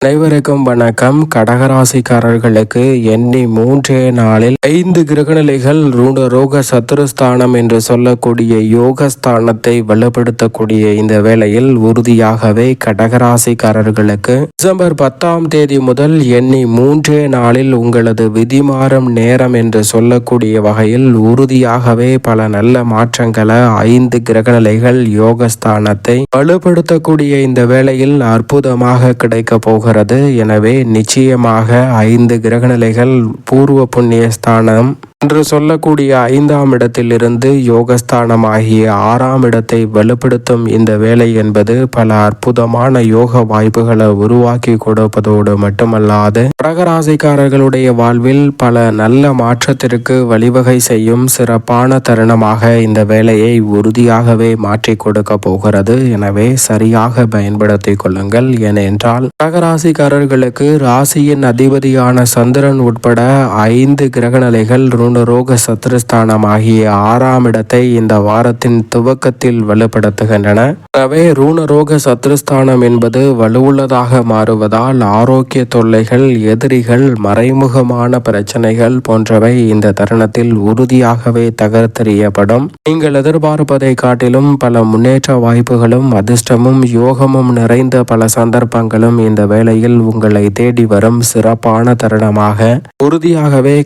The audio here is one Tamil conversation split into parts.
அனைவருக்கும் வணக்கம். கடகராசிக்காரர்களுக்கு எண்ணி மூன்றே நாளில் ஐந்து கிரகநிலைகள் ரூணரோக சத்துருஸ்தானம் என்று சொல்லக்கூடிய யோகஸ்தானத்தை வலுப்படுத்தக்கூடிய இந்த வேளையில் உறுதியாகவே கடகராசிக்காரர்களுக்கு டிசம்பர் பத்தாம் தேதி முதல் எண்ணி மூன்றே நாளில் உங்களது விதிமாறும் நேரம் என்று சொல்லக்கூடிய வகையில் உறுதியாகவே பல நல்ல மாற்றங்களை ஐந்து கிரகநிலைகள் யோகஸ்தானத்தை வலுப்படுத்தக்கூடிய இந்த வேளையில் அற்புதமாக கிடைக்க போகிறது எனவே நிச்சயமாக ஐந்து கிரகநிலைகள் பூர்வ புண்ணிய ஸ்தானம் என்று சொல்லக்கூடிய ஐந்தாம் இடத்திலிருந்து யோகஸ்தானமாகிய ஆறாம் இடத்தை வலுப்படுத்தும் இந்த வேலை என்பது பல அற்புதமான யோக வாய்ப்புகளை உருவாக்கி கொடுப்பதோடு மட்டுமல்லாது கடகராசிக்காரர்களுடைய வாழ்வில் பல நல்ல மாற்றத்திற்கு வழிவகை செய்யும் சிறப்பான தருணமாக இந்த வேலையை உறுதியாகவே மாற்றி கொடுக்க போகிறது. எனவே சரியாக பயன்படுத்திக் கொள்ளுங்கள். ஏனென்றால் கடகராசிக்காரர்களுக்கு ராசியின் அதிபதியான சந்திரன் உட்பட ஐந்து கிரகநிலைகள் ருணரோக சத்ருஸ்தானம் ஆகிய ஆறாம் இடத்தை இந்த வாரத்தின் துவக்கத்தில் வலுப்படுத்துகின்றன. எனவே ரூணரோக சத்ருஸ்தானம் என்பது வலுவுள்ளதாக மாறுவதால் ஆரோக்கிய தொல்லைகள் எதிரிகள் மறைமுகமான பிரச்சனைகள் போன்றவை இந்த தருணத்தில் உறுதியாகவே தகர்த்தெறியப்படும். நீங்கள் எதிர்பார்ப்பதை காட்டிலும் பல முன்னேற்ற வாய்ப்புகளும் அதிர்ஷ்டமும் யோகமும் நிறைந்த பல சந்தர்ப்பங்களும் இந்த வேளையில் உங்களை தேடி வரும் சிறப்பான தருணமாக. உறுதியாகவே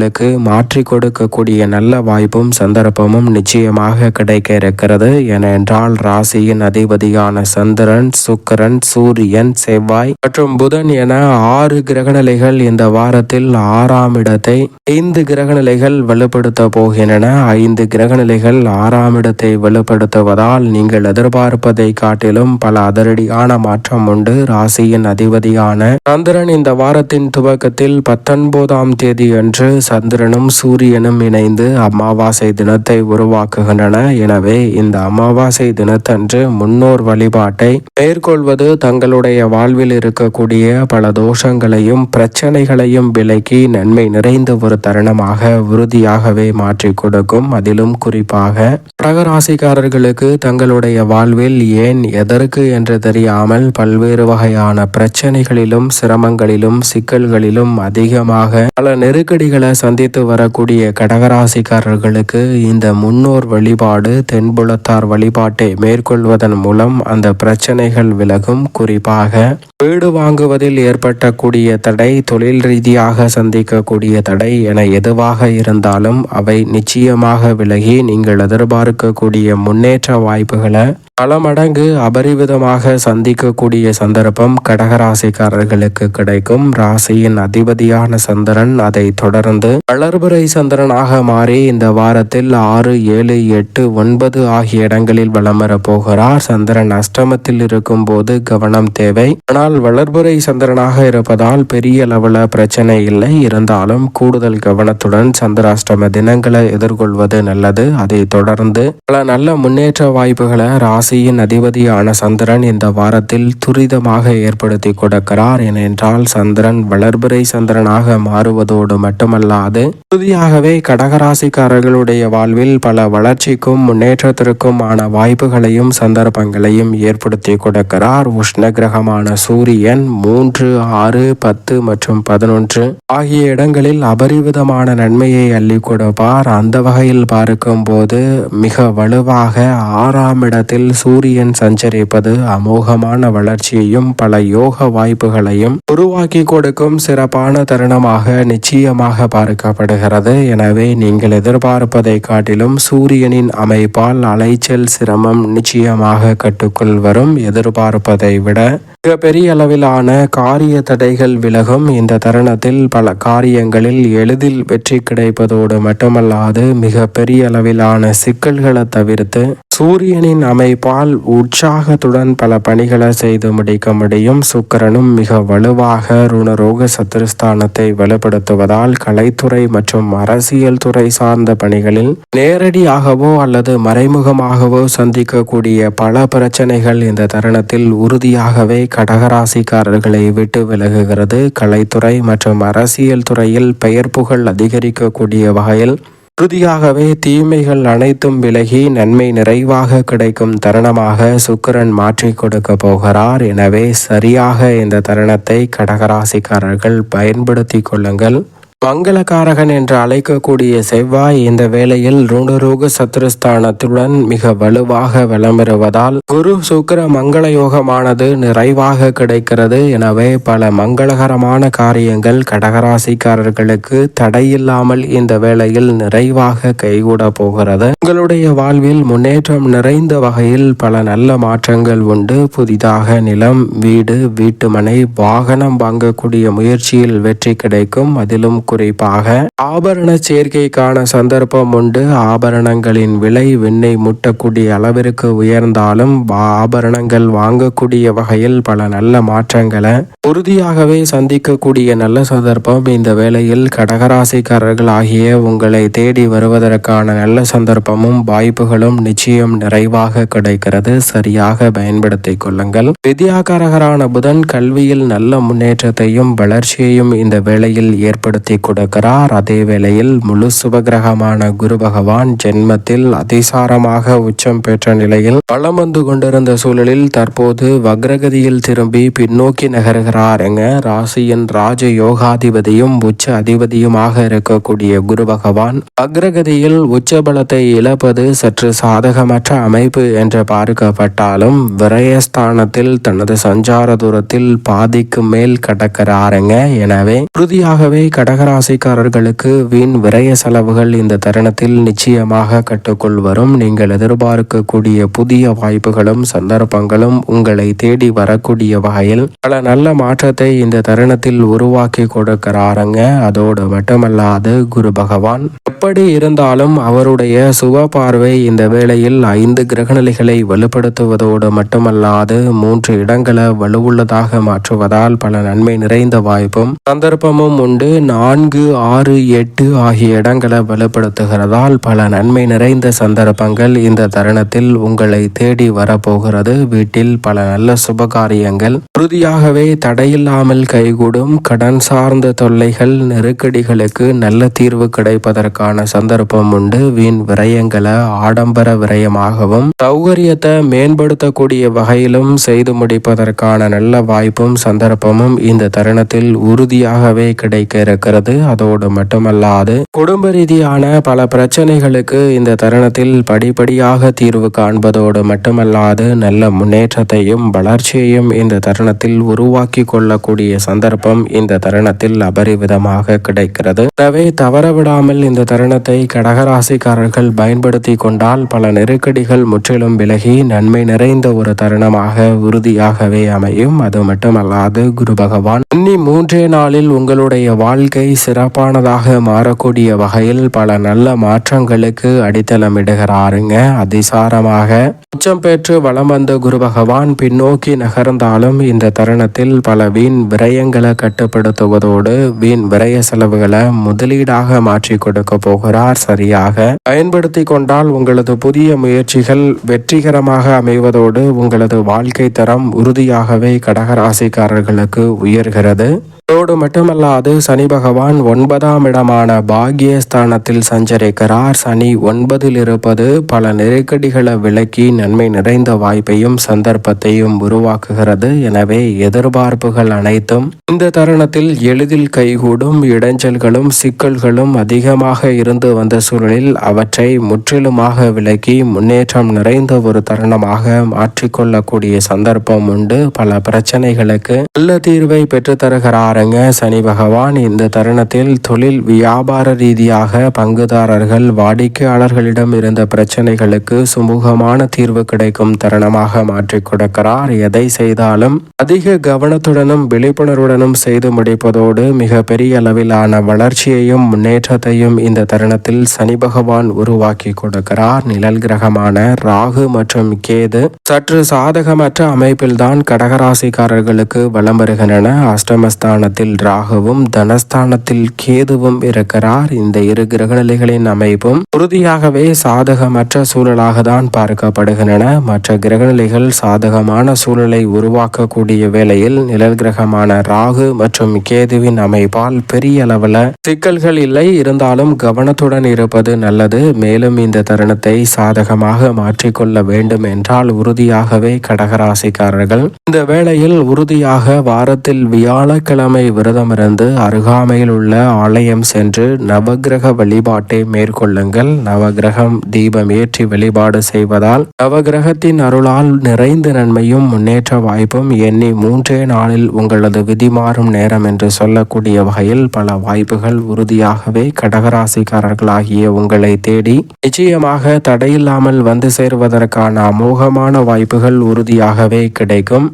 அவர்களுக்கு மாற்றி கொடுக்கக்கூடிய நல்ல வாய்ப்பும் சந்தர்ப்பமும் நிச்சயமாக கிடைக்க இருக்கிறது ஏனென்றால் ராசியின் அதிபதியான சந்திரன் சுக்கிரன் சூரியன் செவ்வாய் மற்றும் புதன் என ஆறு கிரகநிலைகள் இந்த வாரத்தில் ஆறாம் இடத்தை ஐந்து கிரகநிலைகள் வலுப்படுத்த போகின்றன. ஐந்து கிரகநிலைகள் ஆறாம் இடத்தை வலுப்படுத்துவதால் நீங்கள் எதிர்பார்ப்பதை காட்டிலும் பல அதிரடியான மாற்றம் உண்டு. ராசியின் அதிபதியான சந்திரன் இந்த வாரத்தின் துவக்கத்தில் பத்தொன்பதாம் தேதி அன்று சந்திரனும் சூரியனும் இணைந்து அமாவாசை தினத்தை உருவாக்குகின்றன. எனவே இந்த அமாவாசை தினத்தன்று முன்னோர் வழிபாட்டை மேற்கொள்வது தங்களுடைய வாழ்வில் இருக்கக்கூடிய பல தோஷங்களையும் பிரச்சனைகளையும் விலக்கி நன்மை நிறைந்த ஒரு தருணமாக உறுதியாகவே மாற்றி கொடுக்கும். அதிலும் குறிப்பாக கடகராசிக்காரர்களுக்கு தங்களுடைய வாழ்வில் ஏன் எதற்கு என்று தெரியாமல் பல்வேறு வகையான பிரச்சனைகளிலும் சிரமங்களிலும் சிக்கல்களிலும் அதிகமாக பல நெருக்கடிகளை சந்தித்து வரக்கூடிய கடகராசிக்காரர்களுக்கு இந்த முன்னோர் வழிபாடு தென்புலத்தார் வழிபாட்டை மேற்கொள்வதன் மூலம் அந்த பிரச்சனைகள் விலகும். குறிப்பாக வீடு வாங்குவதில் ஏற்பட்டக்கூடிய தடை தொழில் ரீதியாக சந்திக்கக்கூடிய தடை என எதுவாக இருந்தாலும் அவை நிச்சயமாக விலகி நீங்கள் எதிர்பார்க்கக்கூடிய முன்னேற்ற வாய்ப்புகளை பல மடங்கு அபரிவிதமாக சந்திக்கக்கூடிய சந்தர்ப்பம் கடகராசிக்காரர்களுக்கு கிடைக்கும். ராசியின் அதிபதியான சந்திரன் அதை தொடர்ந்து வளர்புரை சந்திரனாக மாறி இந்த வாரத்தில் ஆறு ஏழு எட்டு ஒன்பது ஆகிய இடங்களில் வலம் போகிறார். சந்திரன் அஷ்டமத்தில் இருக்கும் போது கவனம் தேவை. ஆனால் வளர்புரை சந்திரனாக இருப்பதால் பெரிய அளவில் பிரச்சனை இல்லை. இருந்தாலும் கூடுதல் கவனத்துடன் சந்திராஷ்டம தினங்களை எதிர்கொள்வது நல்லது. அதை தொடர்ந்து பல நல்ல முன்னேற்ற வாய்ப்புகளை ராசியின் அதிபதியான சந்திரன் இந்த வாரத்தில் துரிதமாக ஏற்படுத்தி கொடுக்கிறார். ஏனென்றால் சந்திரன் வளர்பிறை சந்திரனாக மாறுவதோடு மட்டுமல்லாது உறுதியாகவே கடகராசிக்காரர்களுடைய வாழ்வில் பல வளர்ச்சிக்கும் முன்னேற்றத்திற்குமான வாய்ப்புகளையும் சந்தர்ப்பங்களையும் ஏற்படுத்தி கொடுக்கிறார். உஷ்ண கிரகமான சூரியன் மூன்று ஆறு பத்து மற்றும் பதினொன்று ஆகிய இடங்களில் அபரிவிதமான நன்மையை அள்ளி கொடுப்பார். அந்த வகையில் பார்க்கும்போது மிக வலுவாக ஆறாம் இடத்தில் சூரியன் சஞ்சரிப்பது அமோகமான வளர்ச்சியையும் பல யோக வாய்ப்புகளையும் உருவாக்கி கொடுக்கும் சிறப்பான தருணமாக நிச்சயமாக பார்க்கப்படுகிறது. எனவே நீங்கள் எதிர்பார்ப்பதை காட்டிலும் சூரியனின் அமைப்பால் அலைச்சல் சிரமம் நிச்சயமாக கட்டுக்குள் வரும். எதிர்பார்ப்பதை விட மிக பெரிய அளவிலான காரிய தடைகள் விலகும். இந்த தருணத்தில் பல காரியங்களில் எளிதில் வெற்றி கிடைப்பதோடு மட்டுமல்லாது மிக பெரிய அளவிலான சிக்கல்களை தவிர்த்து சூரியனின் அமைப்பால் உற்சாகத்துடன் பல பணிகளை செய்து முடிக்க முடியும். சுக்கரனும் மிக வலுவாக ருணரோக சத்துருஸ்தானத்தை வலுப்படுத்துவதால் கலைத்துறை மற்றும் அரசியல் துறை சார்ந்த பணிகளில் நேரடியாகவோ அல்லது மறைமுகமாகவோ சந்திக்கக்கூடிய பல பிரச்சனைகள் இந்த தருணத்தில் உறுதியாகவே கடகராசிக்காரர்களை விட்டு விலகுகிறது. கலைத்துறை மற்றும் அரசியல் துறையில் பெயர் புகழ் அதிகரிக்கக்கூடிய வகையில் உறுதியாகவே தீமைகள் அனைத்தும் விலகி நன்மை நிறைவாக கிடைக்கும் தருணமாக சுக்கிரன் மாற்றி கொடுக்க போகிறார். எனவே சரியாக இந்த தருணத்தை கடகராசிக்காரர்கள் பயன்படுத்தி கொள்ளுங்கள். மங்களகாரகன் என்று அழைக்கக்கூடிய செவ்வாய் இந்த வேளையில் ருணரோக சத்ருஸ்தானத்துடன் மிக வலுவாக விளம்பெறுவதால் குரு சுக்கிர மங்கள யோகமானது நிறைவாக கிடைக்கிறது. எனவே பல மங்களகரமான காரியங்கள் கடகராசிக்காரர்களுக்கு தடையில்லாமல் இந்த வேளையில் நிறைவாக கைகூட போகிறது. உங்களுடைய வாழ்வில் முன்னேற்றம் நிறைந்த வகையில் பல நல்ல மாற்றங்கள் உண்டு. புதிதாக நிலம் வீடு வீட்டுமனை வாகனம் வாங்கக்கூடிய முயற்சியில் வெற்றி கிடைக்கும். அதிலும் குறிப்பாக ஆபரண சேர்க்கைக்கான சந்தர்ப்பம் உண்டு. ஆபரணங்களின் விலை விண்ணை முட்டக்கூடிய அளவிற்கு உயர்ந்தாலும் ஆபரணங்கள் வாங்கக்கூடிய வகையில் பல நல்ல மாற்றங்களை உறுதியாகவே சந்திக்கக்கூடிய நல்ல சந்தர்ப்பம். இந்த வேளையில் கடகராசிக்காரர்கள் ஆகிய உங்களை தேடி வருவதற்கான நல்ல சந்தர்ப்பமும் வாய்ப்புகளும் நிச்சயம் நிறைவாக கிடைக்கிறது. சரியாக பயன்படுத்திக் கொள்ளுங்கள். வித்யாகாரகரான புதன் கல்வியில் நல்ல முன்னேற்றத்தையும் வளர்ச்சியையும் இந்த வேளையில் ஏற்படுத்தி கொடுக்கிறார். அதே வேளையில் முழு சுபகிரகமான குரு பகவான் ஜென்மத்தில் அதிசாரமாக உச்சம் பெற்ற நிலையில் பலம் வந்து கொண்டிருந்த சூழலில் தற்போது வக்ரகதியில் திரும்பி பின்னோக்கி நகர்கிறாருங்க ராசியின் ராஜ யோகாதிபதியும் உச்ச அதிபதியுமாக இருக்கக்கூடிய குரு பகவான் வக்ரகதியில் உச்ச பலத்தை இழப்பது சற்று சாதகமற்ற அமைப்பு என்று பார்க்கப்பட்டாலும் விரயஸ்தானத்தில் தனது சஞ்சார தூரத்தில் பாதிக்கு மேல் கடக்கிறாருங்க எனவே உறுதியாகவே கடகர ராசிக்காரர்களுக்கு வீண் விரய செலவுகள் இந்த தருணத்தில் நிச்சயமாக கட்டுக்குள் வரும் நீங்கள் எதிர்பார்க்கக்கூடிய புதிய வாய்ப்புகளும் சந்தர்ப்பங்களும் உங்களை தேடி வரக்கூடிய வகையில் பல நல்ல மாற்றத்தை இந்த தருணத்தில் உருவாக்கி கொடுக்கிறாருங்க. அதோடு மட்டுமல்லாது குரு பகவான் எப்படி இருந்தாலும் அவருடைய சுப பார்வை இந்த வேளையில் ஐந்து கிரகநிலைகளை வலுப்படுத்துவதோடு மட்டுமல்லாது மூன்று இடங்களை வலுவுள்ளதாக மாற்றுவதால் பல நன்மை நிறைந்த வாய்ப்பும் சந்தர்ப்பமும் உண்டு. நான் நான்கு ஆறு எட்டு ஆகிய இடங்களை பலப்படுத்துகிறதால் பல நன்மை நிறைந்த சந்தர்ப்பங்கள் இந்த தருணத்தில் உங்களை தேடி வரப்போகிறது. வீட்டில் பல நல்ல சுபகாரியங்கள். உறுதியாகவே தடையில்லாமல் கைகூடும் கடன் சார்ந்த தொல்லைகள் நெருக்கடிகளுக்கு நல்ல தீர்வு கிடைப்பதற்கான சந்தர்ப்பம் உண்டு. வீண் விரயங்களை ஆடம்பர விரயமாகவும் சௌகரியத்தை மேம்படுத்தக்கூடிய வகையிலும் செய்து முடிப்பதற்கான நல்ல வாய்ப்பும் சந்தர்ப்பமும் இந்த தருணத்தில் உறுதியாகவே கிடைக்க இருக்கிறது. அதோடு மட்டுமல்லாது குடும்ப ரீதியான பல பிரச்சனைகளுக்கு இந்த தருணத்தில் படிப்படியாக தீர்வு காண்பதோடு மட்டுமல்லாது நல்ல முன்னேற்றத்தையும் வளர்ச்சியையும் இந்த தருணத்தில் உருவாக்கி கொள்ளக்கூடிய சந்தர்ப்பம் இந்த தருணத்தில் அபரிவிதமாக கிடைக்கிறது. எனவே தவறவிடாமல் இந்த தருணத்தை கடகராசிக்காரர்கள் பயன்படுத்தி கொண்டால் பல நெருக்கடிகள் முற்றிலும் விலகி நன்மை நிறைந்த ஒரு தருணமாக உறுதியாகவே அமையும். அது மட்டுமல்லாது குரு பகவான் இன்னி மூன்றே நாளில் உங்களுடைய வாழ்க்கை சிறப்பானதாக மாறக்கூடிய வகையில் பல நல்ல மாற்றங்களுக்கு அடித்தளமிடுகிறாருங்க அதிசாரமாக உச்சம் பெற்று வளம் வந்த குரு பகவான் பின்னோக்கி நகர்ந்தாலும் இந்த தருணத்தில் பல வீண் விரயங்களை கட்டுப்படுத்துவதோடு வீண் விரய செலவுகளை முதலீடாக மாற்றி கொடுக்க போகிறார் சரியாக. பயன்படுத்தி கொண்டால் உங்களது புதிய முயற்சிகள் வெற்றிகரமாக அமைவதோடு உங்களது வாழ்க்கை தரம் உறுதியாகவே கடகராசிக்காரர்களுக்கு உயர்கிறது. அதோடு மட்டுமல்லாது சனி பகவான் ஒன்பதாம் இடமான பாகியஸ்தானத்தில் சஞ்சரிக்கிறார். சனி ஒன்பதில் இருப்பது பல நெருக்கடிகளை விலக்கி நன்மை நிறைந்த வாய்ப்பையும் சந்தர்ப்பத்தையும் உருவாக்குகிறது. எனவே எதிர்பார்ப்புகள் அனைத்தும் இந்த தருணத்தில் எளிதில் கைகூடும். இடைஞ்சல்களும் சிக்கல்களும் அதிகமாக இருந்து வந்த சூழலில் அவற்றை முற்றிலுமாக விலக்கி முன்னேற்றம் நிறைந்த ஒரு தருணமாக மாற்றிக்கொள்ளக்கூடிய சந்தர்ப்பம் உண்டு. பல பிரச்சனைகளுக்கு நல்ல தீர்வை பெற்றுத்தருகிறார் பாருங்க சனி பகவான் இந்த தருணத்தில் தொழில் வியாபார ரீதியாக பங்குதாரர்கள் வாடிக்கையாளர்களிடம் இருந்த பிரச்சனைகளுக்கு சுமூகமான தீர்வு கிடைக்கும் தருணமாக மாற்றிக் கொடுக்கிறார். எதை செய்தாலும் அதிக கவனத்துடனும் விழிப்புணர்வுடனும் செய்து முடிப்பதோடு மிக பெரிய அளவிலான வளர்ச்சியையும் முன்னேற்றத்தையும் இந்த தருணத்தில் சனி பகவான் உருவாக்கி கொடுக்கிறார். நிழல் கிரகமான ராகு மற்றும் கேது சற்று சாதகமற்ற அமைப்பில்தான் கடகராசிக்காரர்களுக்கு வலம் வருகின்றன. அஷ்டமஸ்தான ஸ்தானத்தில் ராகுவும் தனஸ்தானத்தில் கேதுவும் இருக்கிறார். இந்த இரு கிரகநிலைகளின் அமைப்பும் உறுதியாகவே சாதகமற்ற சூழலாக தான் பார்க்கப்படுகின்றன. மற்ற கிரகநிலைகள் சாதகமான சூழலை உருவாக்கக்கூடிய வேளையில் நிழல் கிரகமான ராகு மற்றும் கேதுவின் அமைப்பால் பெரிய அளவில் சிக்கல்கள் இல்லை. இருந்தாலும் கவனத்துடன் இருப்பது நல்லது. மேலும் இந்த தருணத்தை சாதகமாக மாற்றிக்கொள்ள வேண்டும் என்றால் உறுதியாகவே கடகராசிக்காரர்கள் இந்த வேளையில் உறுதியாக வாரத்தில் வியாழக்கிழமை விரதமிருந்து அருகாமையில் உள்ள ஆலயம் சென்று நவகிரக வழிபாட்டை மேற்கொள்ளுங்கள். நவகிரகம் தீபம் ஏற்றி வழிபாடு செய்வதால் நவகிரகத்தின் அருளால் நிறைந்த நன்மையும் முன்னேற்ற வாய்ப்பும் எண்ணி மூன்றே நாளில் உங்களது விதி மாறும் நேரம் என்று சொல்லக்கூடிய வகையில் பல வாய்ப்புகள் உறுதியாகவே கடகராசிக்காரர்களாகிய உங்களை தேடி நிச்சயமாக தடையில்லாமல் வந்து சேருவதற்கான அமோகமான வாய்ப்புகள் உறுதியாகவே கிடைக்கும்.